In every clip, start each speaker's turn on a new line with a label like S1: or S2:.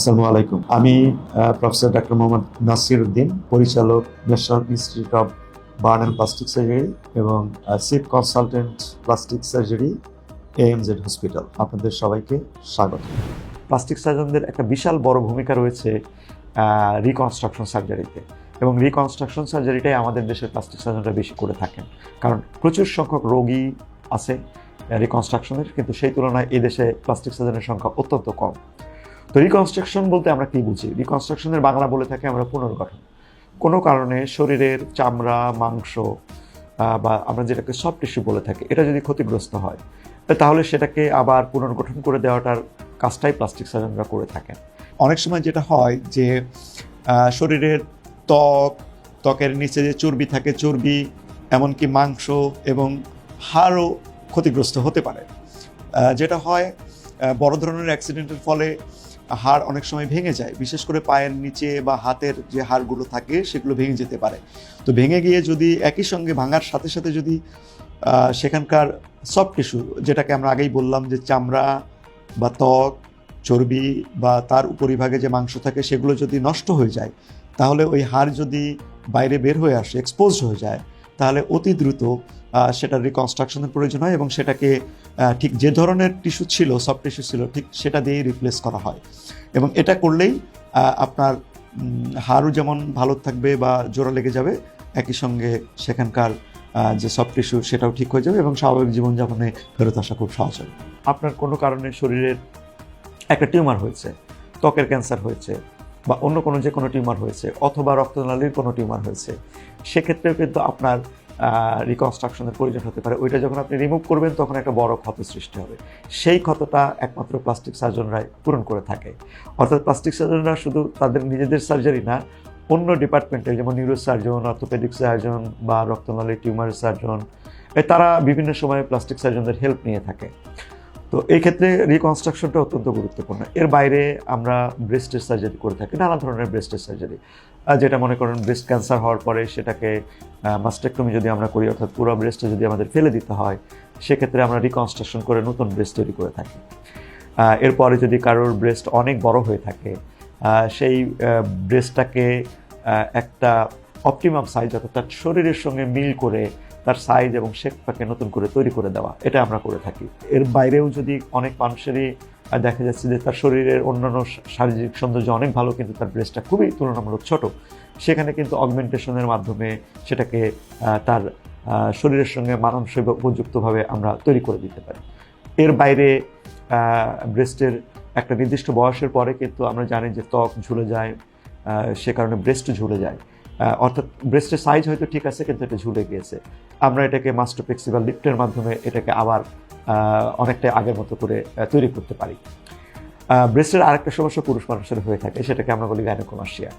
S1: আসসালামু আলাইকুম। আমি প্রফেসর ডাক্তার মোহাম্মদ নাসির উদ্দিন পরিচালক national institute of burn and plastic surgery এবং chief consultant plastic surgery AMZ hospital আপনাদের সবাইকে স্বাগত। প্লাস্টিক সার্জনদের একটা বিশাল বড় ভূমিকা রয়েছে রিকনস্ট্রাকশন সার্জারিতে এবং রিকনস্ট্রাকশন সার্জারিটাই আমাদের দেশের প্লাস্টিক সার্জনরা বেশি করে থাকেন। কারণ প্রচুর সংখ্যক রোগী আছে রিকনস্ট্রাকশনের কিন্তু সেই তুলনায় এদেশে প্লাস্টিক সার্জনের সংখ্যা অত্যন্ত কম। তো রিকনস্ট্রাকশন বলতে আমরা কি বুঝি? রিকনস্ট্রাকশনের বাংলা বলে থাকি আমরা পুনর্গঠন। কোনো কারণে শরীরের চামড়া, মাংস বা আমরা যেটাকে সফট টিস্যু বলে থাকি, এটা যদি ক্ষতিগ্রস্ত হয় তাহলে সেটাকে আবার পুনর্গঠন করে দেওয়াটার কাজটাই প্লাস্টিক সার্জনরা করে থাকেন। অনেক সময় যেটা হয় যে শরীরের ত্বক, ত্বকের নিচে যে চর্বি থাকে, চর্বি, এমনকি মাংস এবং হাড়ও ক্ষতিগ্রস্ত হতে পারে। যেটা হয় বড় ধরনের অ্যাক্সিডেন্টের ফলে হাড় অনেক সময় ভেঙে যায়। বিশেষ করে পায়ের নিচে বা হাতের যে হাড়গুলো থাকে, সেগুলো ভেঙে যেতে পারে। তো ভেঙে গিয়ে যদি একই সঙ্গে ভাঙার সাথে সাথে যদি সেখানকার সফট টিস্যু যেটাকে আমরা আগেই বললাম যে চামড়া বা ত্বক, চর্বি বা তার উপরিভাগে যে মাংস থাকে, সেগুলো যদি নষ্ট হয়ে যায়, তাহলে ওই হাড় যদি বাইরে বের হয়ে আসে এক্সপোজ হয়ে যায় তাহলে অতি দ্রুত সেটার রিকনস্ট্রাকশনের প্রয়োজন হয় এবং সেটাকে ঠিক যে ধরনের টিস্যু ছিল সফট টিস্যু ছিল, ঠিক সেটা দিয়েই রিপ্লেস করা হয়। এবং এটা করলেই আপনার হাড়ও যেমন ভালো থাকবে বা জোড়া লেগে যাবে, একই সঙ্গে সেখানকার যে সফট টিস্যু সেটাও ঠিক হয়ে যাবে এবং স্বাভাবিক জীবনযাপনে ফেরত আসা খুব সহজ হবে। আপনার কোনো কারণে শরীরের একটা টিউমার হয়েছে, ত্বকের ক্যান্সার হয়েছে বা অন্য কোনো যে কোনো টিউমার হয়েছে অথবা রক্তনালীর কোনো টিউমার হয়েছে সেক্ষেত্রেও কিন্তু আপনার রিকনস্ট্রাকশনের প্রয়োজন হতে পারে। ওইটা যখন আপনি রিমুভ করবেন, তখন একটা বড় ক্ষত সৃষ্টি হবে। সেই ক্ষতটা একমাত্র প্লাস্টিক সার্জনরাই পূরণ করে থাকে। অর্থাৎ প্লাস্টিক সার্জনরা শুধু তাদের নিজেদের সার্জারি না, অন্য ডিপার্টমেন্টে যেমন নিউরো সার্জন অর্থোপেডিক সার্জন বা রক্তনালী টিউমার সার্জন তারা বিভিন্ন সময়ে প্লাস্টিক সার্জনদের হেল্প নিয়ে থাকে। তো এই ক্ষেত্রে রিকনস্ট্রাকশনটা অত্যন্ত গুরুত্বপূর্ণ। এর বাইরে আমরা ব্রেস্টের সার্জারি করে থাকি নানা ধরনের ব্রেস্টের সার্জারি যেটা মনে করেন ব্রেস্ট ক্যান্সার হওয়ার পরে সেটাকে মাস্টেক্টমি যদি আমরা করি, অর্থাৎ পুরো ব্রেস্টে যদি আমাদের ফেলে দিতে হয়, সেক্ষেত্রে আমরা রিকনস্ট্রাকশন করে নতুন ব্রেস্ট তৈরি করে থাকি। এরপরে যদি কারোর ব্রেস্ট অনেক বড় হয়ে থাকে সেই ব্রেস্টটাকে একটা অপটিমাম সাইজ অর্থাৎ তার শরীরের সঙ্গে মিল করে তার সাইজ এবং শেপটাকে নতুন করে তৈরি করে দেওয়া, এটা আমরা করে থাকি। এর বাইরেও যদি অনেক মানুষেরই দেখা যাচ্ছে যে তার শরীরের অন্যান্য শারীরিক সৌন্দর্য অনেক ভালো, কিন্তু তার ব্রেস্টটা খুবই তুলনামূলক ছোট, সেখানে কিন্তু অগমেন্টেশনের মাধ্যমে সেটাকে তার শরীরের সঙ্গে মানানসই উপযুক্তভাবে আমরা তৈরি করে দিতে পারি। এর বাইরে ব্রেস্টের একটা নির্দিষ্ট বয়সের পরে কিন্তু আমরা জানি যে ত্বক ঝুলে যায় সে কারণে ব্রেস্ট ঝুলে যায়। অর্থাৎ ব্রেস্টের সাইজ হয়তো ঠিক আছে কিন্তু এটা ঝুলে গিয়েছে। আমরা এটাকে মাস্টোপেক্সি বা লিফটের মাধ্যমে এটাকে আবার আহ, অনেকটা আগের মতো করে তৈরি করতে পারি। ব্রেস্টের আরেকটা সমস্যা পুরুষ মানুষের হয়ে থাকে সেটাকে আমরা বলি গাইনোকোমাসিয়া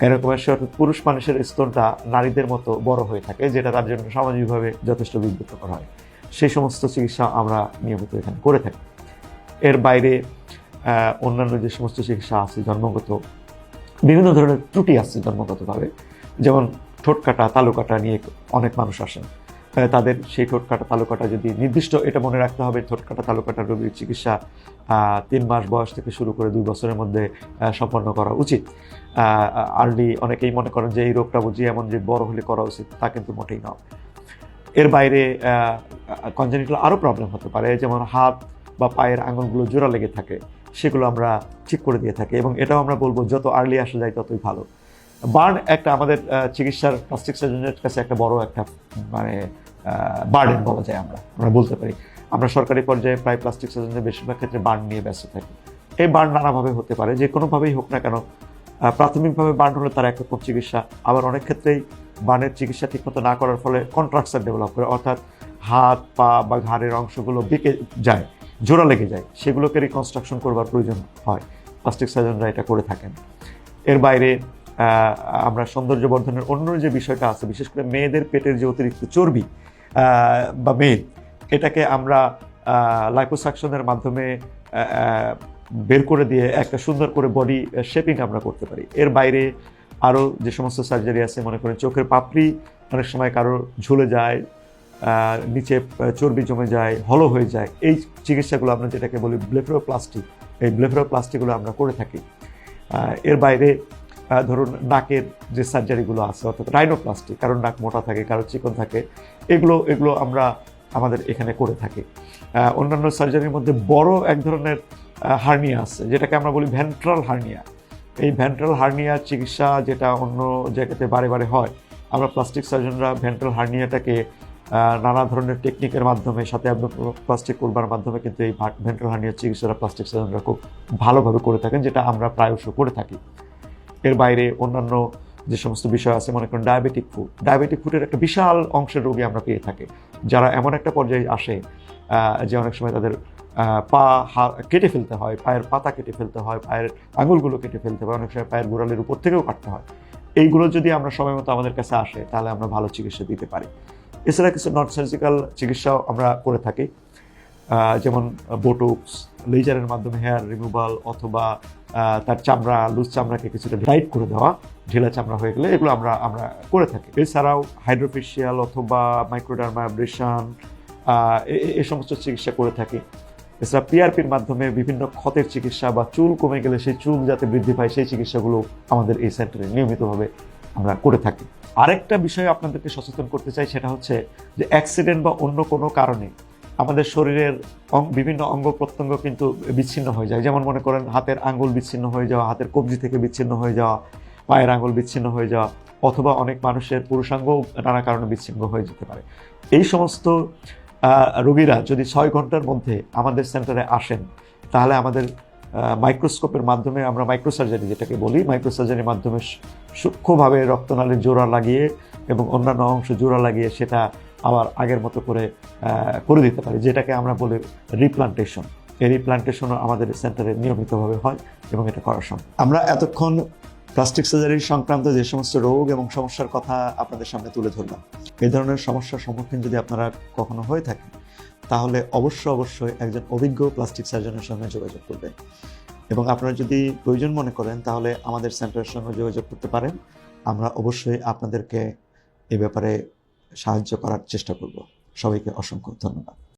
S1: গাইনোকোমাসিয়া অর্থাৎ পুরুষ মানুষের স্তনটা নারীদের মতো বড় হয়ে থাকে যেটা তার জন্য সামাজিকভাবে যথেষ্ট বিব্রতকর হয়। সেই সমস্ত চিকিৎসা আমরা নিয়মিত এখানে করে থাকি। এর বাইরে অন্যান্য যে সমস্ত চিকিৎসা আছে জন্মগত বিভিন্ন ধরনের ত্রুটি আছে জন্মগতভাবে যেমন ঠোঁট কাটা তালু কাটা নিয়ে অনেক মানুষ আসেন। তাদের সেই ঠোঁট কাটা তালু কাটা যদি নির্দিষ্ট এটা মনে রাখতে হবে ঠোঁট কাটা তালু কাটা রোগীর চিকিৎসা তিন মাস বয়স থেকে শুরু করে দুই বছরের মধ্যে সম্পন্ন করা উচিত। আর্লি অনেকেই মনে করেন যে এই রোগটা বুঝি এমন যে বড় হলে করা উচিত, তা কিন্তু মোটেই নয়। এর বাইরে কনজেনিটাল আরও প্রবলেম হতে পারে, যেমন হাত বা পায়ের আঙুলগুলো জোড়া লেগে থাকে, সেগুলো আমরা ঠিক করে দিয়ে থাকি এবং এটাও আমরা বলব, যত আর্লি আসা যায় ততই ভালো। বার্ন একটা আমাদের চিকিৎসার প্লাস্টিক সার্জনের কাছে একটা বড় একটা মানে বার্ডেন বলা যায় আমরা আমরা বলতে পারি। আমরা সরকারি পর্যায়ে প্রায় প্লাস্টিক সার্জনের বেশিরভাগ ক্ষেত্রে বার্ন নিয়ে ব্যস্ত থাকি। এই বার্ন নানাভাবে হতে পারে, যে কোনোভাবেই হোক না কেন প্রাথমিকভাবে বার্ন হলে তার একরকম চিকিৎসা, আবার অনেক ক্ষেত্রেই বার্নের চিকিৎসা ঠিকমতো না করার ফলে কন্ট্রাকচার ডেভেলপ করে, অর্থাৎ হাত, পা বা ঘাড়ের অংশগুলো বেঁকে যায়, জোড়া লেগে যায়, সেগুলোকে রিকনস্ট্রাকশন করবার প্রয়োজন হয়। প্লাস্টিক সার্জনরা এটা করে থাকেন। এর বাইরে আমরা সৌন্দর্য বর্ধনের অন্য যে বিষয়টা আছে, বিশেষ করে মেয়েদের পেটের যে অতিরিক্ত চর্বি বা মেদ, এটাকে আমরা লাইপোসাকশনের মাধ্যমে বের করে দিয়ে একটা সুন্দর করে বডি শেপিং আমরা করতে পারি। এর বাইরে আরও যে সমস্ত সার্জারি আছে, মনে করেন চোখের পাপড়ি, অনেক সময় কারও ঝুলে যায় নিচে চর্বি জমে যায়, হলো হয়ে যায়, এই চিকিৎসাগুলো আমরা যেটাকে বলি ব্লেফেরোপ্লাস্টি এই ব্লেফেরোপ্লাস্টিগুলো আমরা করে থাকি। এর বাইরে ধরুন নাকের যে সার্জারিগুলো আছে, অর্থাৎ রাইনোপ্লাস্টি কারণ নাক মোটা থাকে কারও চিকন থাকে, এগুলো এগুলো আমরা আমাদের এখানে করে থাকি। অন্যান্য সার্জারির মধ্যে বড় এক ধরনের হার্নিয়া আছে, যেটাকে আমরা বলি ভেন্ট্রাল হার্নিয়া এই ভেন্ট্রাল হার্নিয়া চিকিৎসা যেটা অন্য জায়গাতে বারে বারে হয়, আমরা প্লাস্টিক সার্জনরা ভেন্ট্রাল হার্নিয়াটাকে নানা ধরনের টেকনিকের মাধ্যমে, সাথে প্লাস্টিক করবার মাধ্যমে কিন্তু এই ভেন্ট্রাল হার্নিয়ার চিকিৎসাটা প্লাস্টিক সার্জনরা খুব ভালোভাবে করে থাকেন, যেটা আমরা প্রায়শ করে থাকি। এর বাইরে অন্যান্য যে সমস্ত বিষয় আছে, মনে করেন ডায়াবেটিক ফুড ডায়াবেটিক ফুডের একটা বিশাল অংশের রোগী আমরা পেয়ে থাকি। যারা এমন একটা পর্যায়ে আসে যে অনেক সময় তাদের পা কেটে ফেলতে হয়, পায়ের পাতা কেটে ফেলতে হয়, পায়ের আঙুলগুলো কেটে ফেলতে হয়, অনেক সময় পায়ের গোড়ালির উপর থেকেও কাটতে হয়। এইগুলো যদি আমরা সময় মতো আমাদের কাছে আসে, তাহলে আমরা ভালো চিকিৎসা দিতে পারি। এছাড়া কিছু নন সার্জিক্যাল চিকিৎসাও আমরা করে থাকি। যেমন বোটোক্স লেজারের মাধ্যমে হেয়ার রিমুভাল অথবা তার চামড়া, লুজ চামড়াকে কিছুটা টাইট করে দেওয়া, ঢিলা চামড়া হয়ে গেলে এগুলো আমরা আমরা করে থাকি। এছাড়াও হাইড্রোফেশিয়াল অথবা মাইক্রোডার্মাব্রেশন এ সমস্ত চিকিৎসা করে থাকি। এছাড়া পিআরপির মাধ্যমে বিভিন্ন ক্ষতের চিকিৎসা বা চুল কমে গেলে সেই চুল যাতে বৃদ্ধি পায়, সেই চিকিৎসাগুলো আমাদের এই সেন্টারে নিয়মিতভাবে আমরা করে থাকি। আরেকটা বিষয় আপনাদেরকে সচেতন করতে চাই, সেটা হচ্ছে যে অ্যাক্সিডেন্ট বা অন্য কোনো কারণে আমাদের শরীরের বিভিন্ন অঙ্গ প্রত্যঙ্গ কিন্তু বিচ্ছিন্ন হয়ে যায়। যেমন মনে করেন, হাতের আঙ্গুল বিচ্ছিন্ন হয়ে যাওয়া, হাতের কবজি থেকে বিচ্ছিন্ন হয়ে যাওয়া, পায়ের আঙ্গুল বিচ্ছিন্ন হয়ে যাওয়া, অথবা অনেক মানুষের পুরুষাঙ্গও নানা কারণে বিচ্ছিন্ন হয়ে যেতে পারে। এই সমস্ত রোগীরা যদি ছয় ঘণ্টার মধ্যে আমাদের সেন্টারে আসেন, তাহলে আমাদের মাইক্রোস্কোপের মাধ্যমে আমরা মাইক্রোসার্জারি যেটাকে বলি, মাইক্রোসার্জারির মাধ্যমে সূক্ষ্মভাবে রক্তনালীর জোড়া লাগিয়ে এবং অন্যান্য অংশ জোড়া লাগিয়ে সেটা আবার আগের মতো করে করে দিতে পারি, যেটাকে আমরা বলি রিপ্লান্টেশন এই রিপ্লান্টেশনও আমাদের সেন্টারে নিয়মিতভাবে হয় এবং এটা করা সম্ভব। আমরা এতক্ষণ প্লাস্টিক সার্জারি সংক্রান্ত যে সমস্ত রোগ এবং সমস্যার কথা আপনাদের সামনে তুলে ধরলাম এই ধরনের সমস্যার সম্মুখীন যদি আপনারা কখনো হয়ে থাকেন, তাহলে অবশ্য অবশ্যই একজন অভিজ্ঞ প্লাস্টিক সার্জনের সঙ্গে যোগাযোগ করবেন। এবং আপনারা যদি প্রয়োজন মনে করেন, তাহলে আমাদের সেন্টারের সঙ্গে যোগাযোগ করতে পারেন। আমরা অবশ্যই আপনাদেরকে এ ব্যাপারে সাহায্য করার চেষ্টা করব। সবাইকে অসংখ্য ধন্যবাদ।